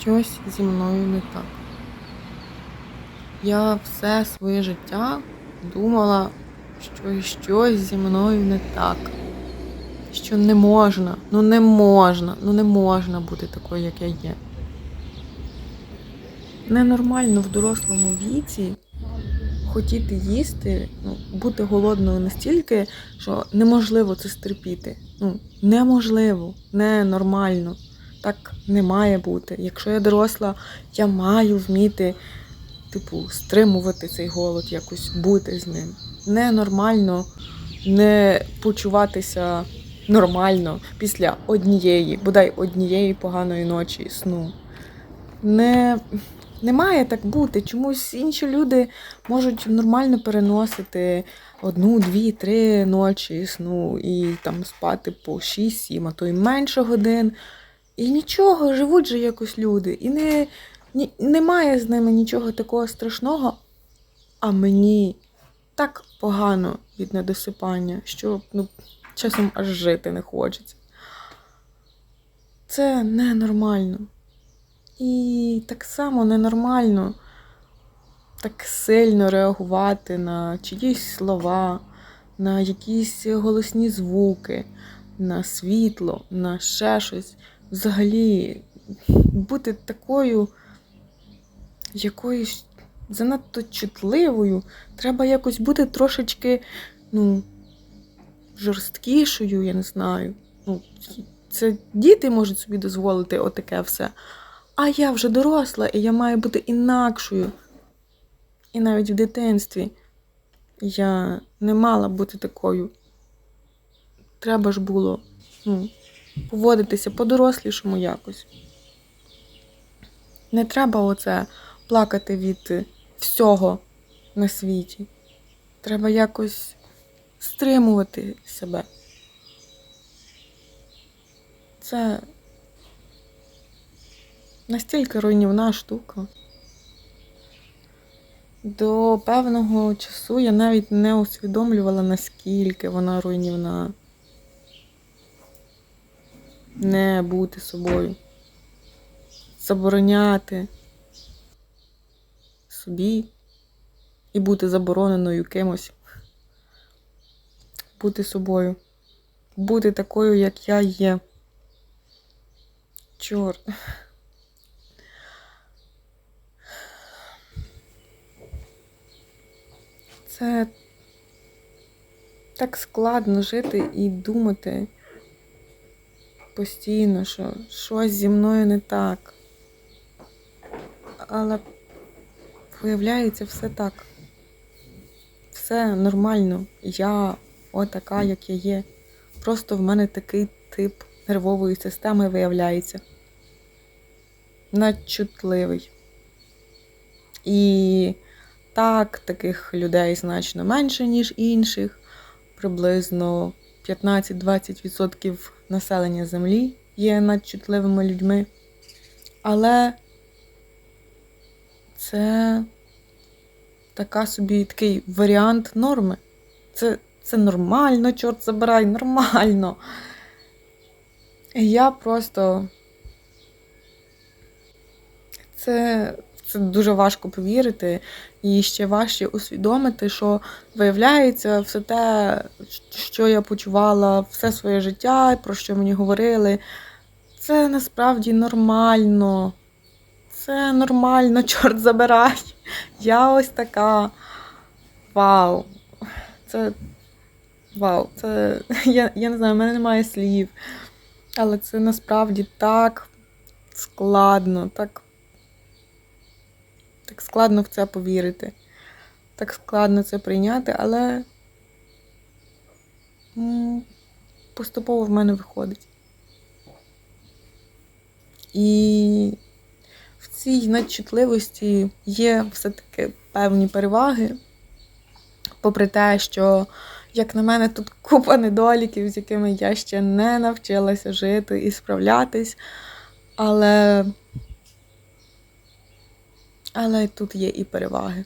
щось зі мною не так. Я все своє життя думала, що щось зі мною не так. Що не можна, ну не можна, ну не можна бути такою, як я є. Ненормально в дорослому віці хотіти їсти, ну, бути голодною настільки, що неможливо це стерпіти. Ну, неможливо, ненормально. Так не має бути. Якщо я доросла, я маю вміти, типу, стримувати цей голод, якось бути з ним. Ненормально не почуватися нормально після однієї, бодай однієї поганої ночі сну. Не, не має так бути. Чомусь інші люди можуть нормально переносити одну, дві, три ночі сну і там спати по 6-7, а то й менше годин. І нічого, живуть же якось люди. І не, ні, немає з ними нічого такого страшного. А мені так погано від недосипання, що ну, часом аж жити не хочеться. Це ненормально. І так само ненормально так сильно реагувати на чиїсь слова, на якісь голосні звуки, на світло, на ще щось. Взагалі бути такою якоюсь занадто чутливою. Треба якось бути трошечки, ну, жорсткішою, я не знаю. Ну, це діти можуть собі дозволити отаке все. А я вже доросла, і я маю бути інакшою. І навіть в дитинстві я не мала бути такою. Треба ж було ну, поводитися по-дорослішому якось. Не треба оце плакати від всього на світі. Треба якось стримувати себе. Це настільки руйнівна штука. До певного часу я навіть не усвідомлювала, наскільки вона руйнівна. Не бути собою. Забороняти собі і бути забороненою кимось. Бути собою. Бути такою, як я є. Чорт. Це так складно жити і думати постійно, що щось зі мною не так. Але виявляється все так. Все нормально. Я отака, як я є. Просто в мене такий тип нервової системи виявляється. Надчутливий. І так, таких людей значно менше, ніж інших. Приблизно 15-20% населення Землі є надчутливими людьми. Але це така собі такий варіант норми. Це, це нормально, чорт забирай, нормально. Я просто. Це це дуже важко повірити, і ще важче усвідомити, що виявляється все те, що я почувала все своє життя, про що мені говорили. Це насправді нормально. Це нормально, чорт забирай. Я ось така. Вау. Це. Вау, це. Я, я не знаю, в мене немає слів. Але це насправді так складно, так так складно в це повірити. Так складно це прийняти, але поступово в мене виходить. І в цій надчутливості є все-таки певні переваги, попри те, що, як на мене, тут купа недоліків, з якими я ще не навчилася жити і справлятись. Але але тут є і переваги.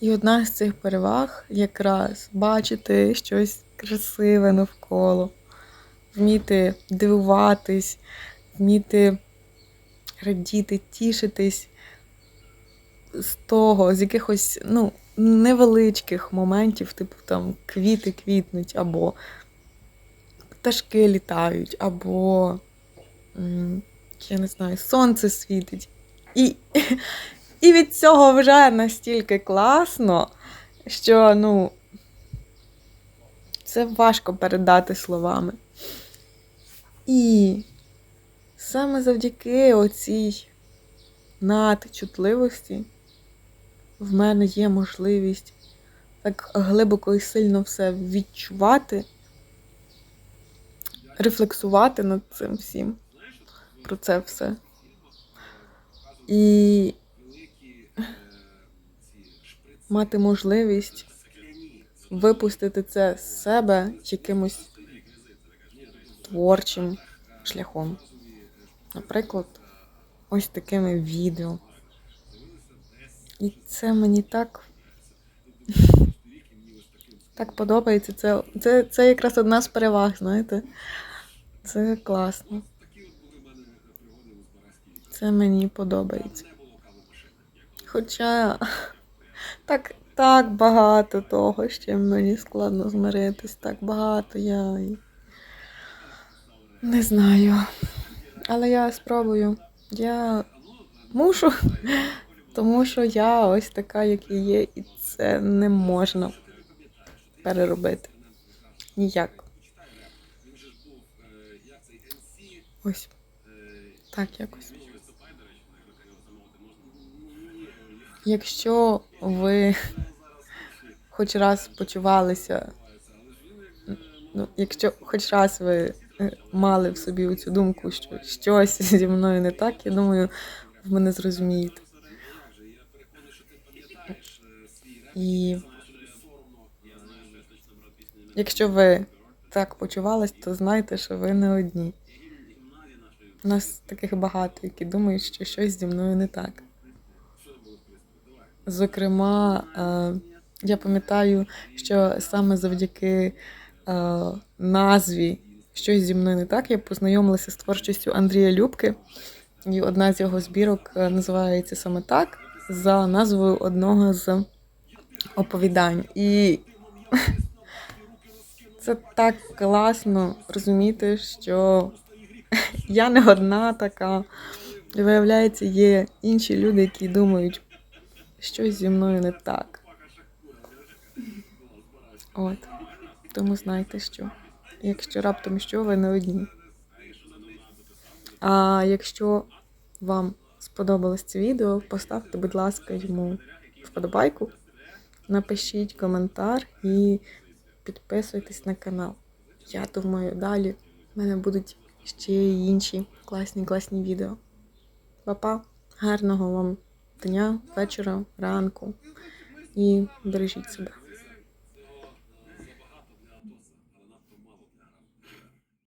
І одна з цих переваг якраз бачити щось красиве навколо, вміти дивуватись, вміти радіти, тішитись з того, з якихось ну, невеличких моментів, типу там квіти квітнуть, або пташки літають, або я не знаю, сонце світить. І, і від цього вже настільки класно, що ну, це важко передати словами. І саме завдяки оцій надчутливості в мене є можливість так глибоко і сильно все відчувати, рефлексувати над цим всім, про це все. І мати можливість випустити це з себе якимось творчим шляхом. Наприклад, ось такими відео. І це мені так. Так подобається. Це, це, це якраз одна з переваг, знаєте. Це класно. Це мені подобається. Хоча так, так багато того, чим мені складно змиритись, так багато я не знаю. Але я спробую. Я мушу, тому що я ось така, як і є, і це не можна переробити. Ніяк. Ось. Так якось. Якщо ви хоч раз почувалися, ну, якщо хоч раз ви е, мали в собі цю думку, що щось зі мною не так, я думаю, ви мене зрозумієте. І якщо ви так почувались, то знайте, що ви не одні. У нас таких багато, які думають, що щось зі мною не так. Зокрема, е, я пам'ятаю, що саме завдяки е, назві Щось зі мною не так, я познайомилася з творчістю Андрія Любки, і одна з його збірок е, називається саме так, за назвою одного з оповідань. І це так класно розуміти, що я не одна така. Виявляється, є інші люди, які думають, щось зі мною не так. От. Тому знайте, що. Якщо раптом що, ви не одні. А якщо вам сподобалось це відео, поставте, будь ласка, йому вподобайку, напишіть коментар і підписуйтесь на канал. Я думаю, далі в мене будуть ще інші класні класні відео. Па-па! Гарного вам дня, вечора, ранку і бережіть себе.